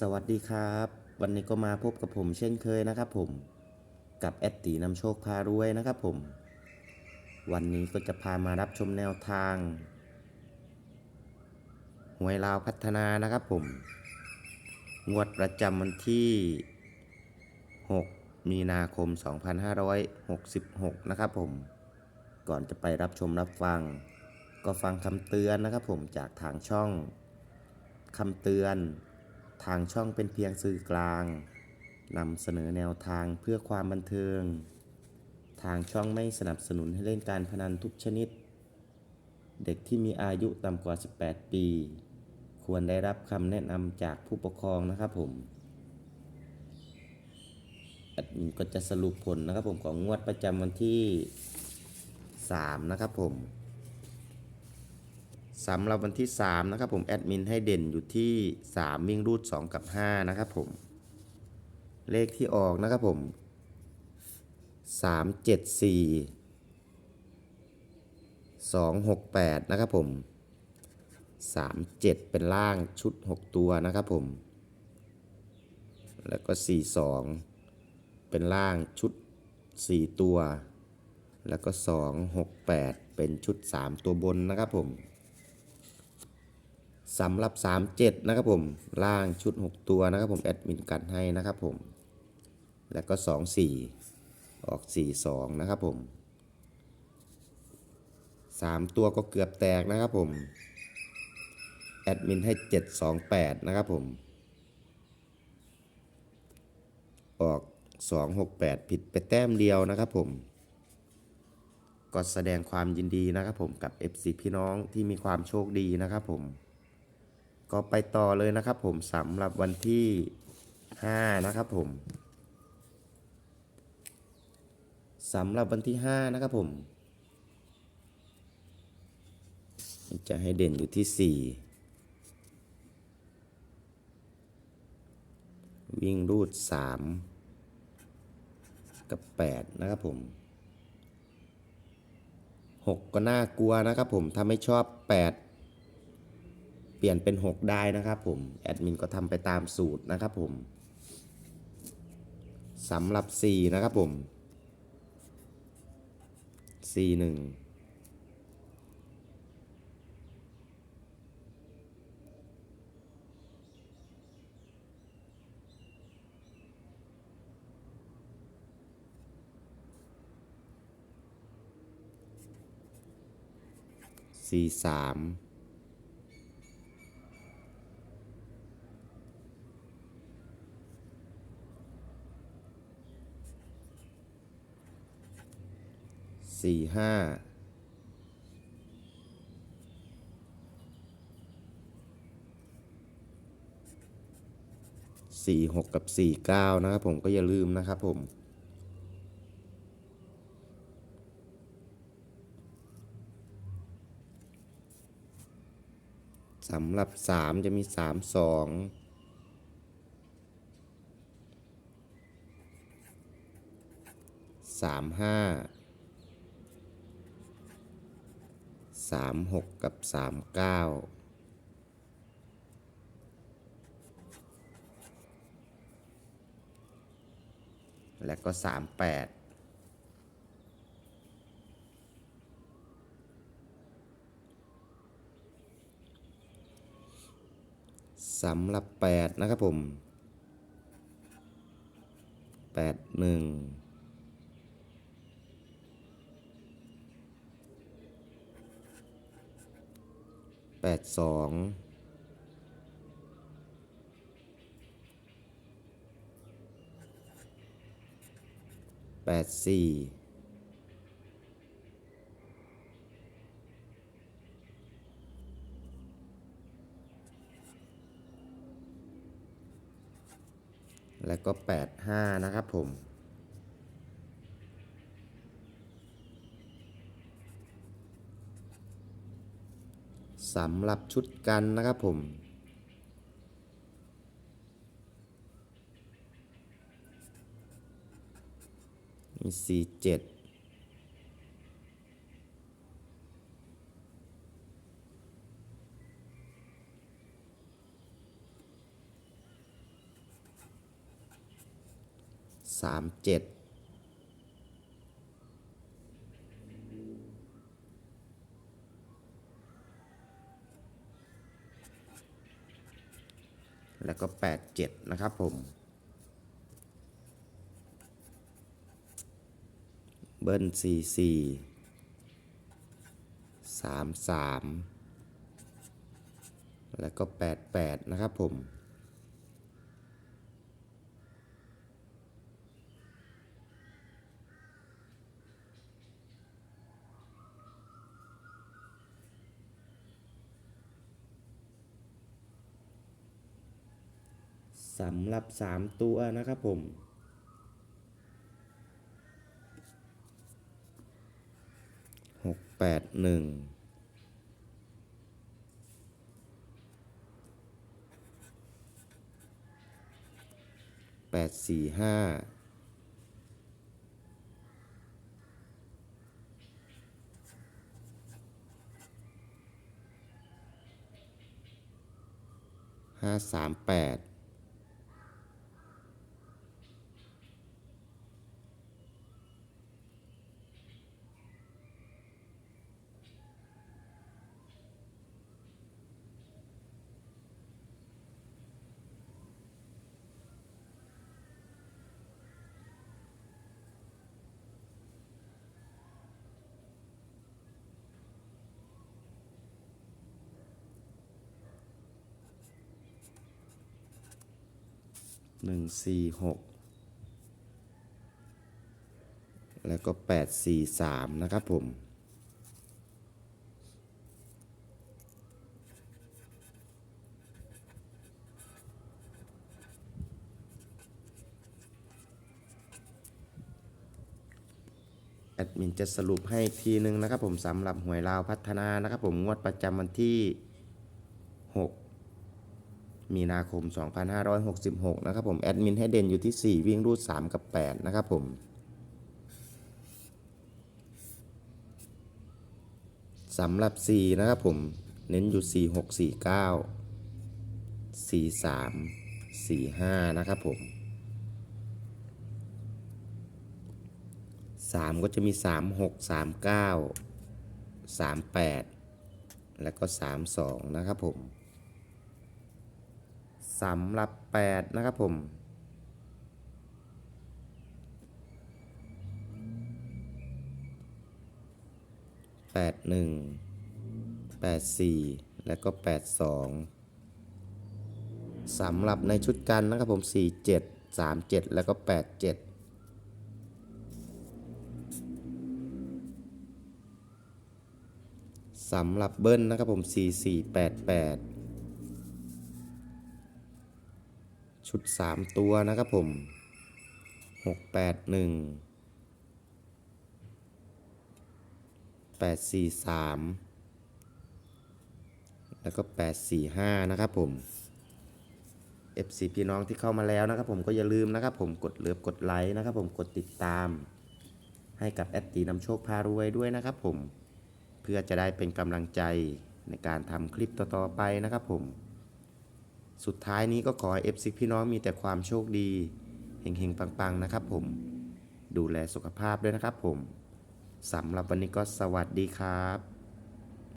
สวัสดีครับ วันนี้ก็มาพบกับผมเช่นเคยนะครับผมกับแอดตีนำโชคพารวยนะครับผม วันนี้ก็จะพามารับชมแนวทางหวยลาวพัฒนานะครับผม งวดประจำวันที่ 6 มีนาคม 2566 นะครับผม ก่อนจะไปรับชมรับฟัง ก็ฟังคำเตือนนะครับผมจากทางช่องคำเตือน ทางช่องเป็นเพียงสื่อกลางนำเสนอแนวทางเพื่อความบันเทิง ทางช่องไม่สนับสนุนให้เล่นการพนันทุกชนิด เด็กที่มีอายุต่ำกว่า 18 ปี ควรได้รับคำแนะนำจากผู้ปกครองนะครับผมก็จะสรุปผลนะครับผมของงวดประจำวันที่ 3 นะครับผม สำหรับวันที่ 3 นะครับผม แอดมินให้เด่นอยู่ที่ 3 วิ่งรูด 2 กับ 5 นะครับผม เลขที่ออกนะครับผม 3 7 4 2 6 8 นะครับผม 3 7 เป็นล่างชุด 6 ตัวนะครับผม แล้วก็ 4 2 เป็นล่างชุด 4 ตัว แล้วก็ 2 6 8 เป็นชุด 3 ตัวบนนะครับผม สำหรับ 37 นะครับผมล่างชุด 6 ตัวนะครับผมแอดมินกันให้นะครับผม แล้วก็ 2 4 ออก 4 2 นะครับผม 3 ตัวก็เกือบแตกนะครับผม แอดมินให้ 7 2 8 นะครับผม ออก 2 6 8 ผิดไปแต้มเดียวนะครับผมก็แสดงความยินดีนะครับผมกับ FC พี่น้องที่มีความโชคดีนะครับผม ก็ไปต่อเลยนะครับผมสำหรับวันที่ 5 นะครับผมสำหรับวันที่ 5 นะครับผม จะให้เด่นอยู่ที่ 4 วิ่งรูด 3 กับ 8 นะครับผม 6 ก็น่ากลัวนะครับผมถ้าไม่ชอบ 8 เปลี่ยนเป็น 6 ได้นะครับผม แอดมินก็ทำไปตามสูตรนะครับผมสำหรับ 4 นะครับผม 4 1 4 3 สี่ห้าสี่หกกับสี่เก้านะครับผมก็อย่าลืมนะครับผมสำหรับสามจะมีสามสองสามห้า 36 กับ 39และก็ 38 สำหรับ 8 นะครับผม 8 1 ปดสองแปดสี่แล้วก็แปดห้านะครับผม สำหรับชุดกันนะครับผม มีสี่เจ็ดสามเจ็ด แล้วก็แปดเจ็ดนะครับผม เบิ้ลสี่สี่สามสามแล้วก็แปดแปดนะครับผม สำหรับสามตัวนะครับผม หกแปดหนึ่งแปดสี่ห้าห้าสามแปด หนึ่งสี่หกแล้วก็แปดสี่สามนะครับผมแอดมินจะสรุปให้อีกทีนึงนะครับผมสำหรับหวยลาวพัฒนานะครับผมงวดประจำวันที่ 6 มีนาคม 2566 นะครับผมแอดมินให้เด่นอยู่ที่ 4 วิ่งรูด 3 กับ 8 นะครับผมสำหรับ 4 นะครับผม เน้นอยู่ 4 6 4 9 4 3 4 5 นะครับผม 3 ก็จะมี 3 6 3 9 3 8 แล้วก็ 3 2 นะครับผม สำหรับ 8 นะครับผมแปดหนึ่งแปดสี่แล้วก็แปดสองสำหรับในชุดกันนะครับผมสี่เจ็ดสามเจ็ดแล้วก็แปดเจ็ดสำหรับเบิ้ลนะครับผมสี่สี่แปดแปด ชุด 3 ตัวนะครับผม 681 843 แล้วก็ 845 นะครับผม FC พี่น้องที่เข้ามาแล้วนะครับผมก็อย่าลืมนะครับผมกดเลิฟกดไลค์นะครับผมกดติดตาม ให้กับแอดตีนำโชคพารวยด้วยนะครับผม เพื่อจะได้เป็นกำลังใจในการทำคลิปต่อๆไปนะครับผม สุดท้ายนี้ก็ขอให้ FC พี่น้องมีแต่ความโชคดีเฮงๆ ปังๆ นะครับผม ดูแลสุขภาพด้วยนะครับผมสำหรับวันนี้ก็สวัสดีครับ